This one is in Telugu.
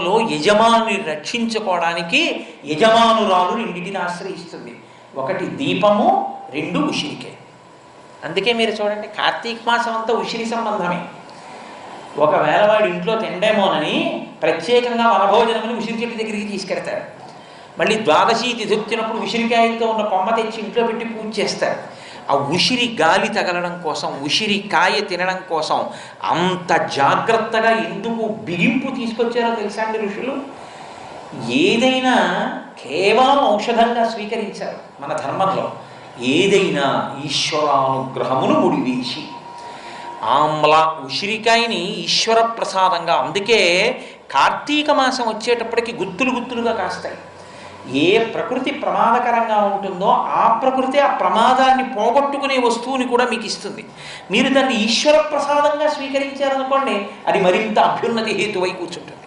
మాసములో యజమాని రక్షించుకోవడానికి యజమానురాలు రెండింటిని ఆశ్రయిస్తుంది. ఒకటి దీపము రెండు ఉసిరికే. అందుకే మీరు చూడండి కార్తీక మాసం అంతా ఉసిరి సంబంధమే. ఒకవేళ వాడు ఇంట్లో తిండేమోనని ప్రత్యేకంగా వనభోజనమని ఉసిరి చెట్టు దగ్గరికి తీసుకెడతారు మళ్ళీ ద్వాదశి తిథి వచ్చినప్పుడు ఉసిరికాయలతో ఉన్న కొమ్మ తెచ్చి ఇంట్లో పెట్టి పూజ చేస్తారు. ఆ ఉసిరి గాలి తగలడం కోసం ఉసిరి కాయ తినడం కోసం అంత జాగ్రత్తగా ఎందుకు బిగింపు తీసుకొచ్చారో తెలుసా అండి ఋషులు? ఏదైనా కేవలం ఔషధంగా స్వీకరించారు మన ధర్మంలో. ఏదైనా ఈశ్వరానుగ్రహమును ముడివేసి. ఆమ్ల ఉసిరికాయని ఈశ్వర ప్రసాదంగా అందుకే కార్తీక మాసం వచ్చేటప్పటికి గుత్తులు గుత్తులుగా కాస్తాయి. ఏ ప్రకృతి ప్రమాదకరంగా ఉంటుందో ఆ ప్రకృతి ఆ ప్రమాదాన్ని పోగొట్టుకునే వస్తువుని కూడా మీకు ఇస్తుంది. మీరు దాన్ని ఈశ్వర ప్రసాదంగా స్వీకరించారనుకోండి అది మరింత అభ్యున్నతి హేతువై కూర్చుంటుంది.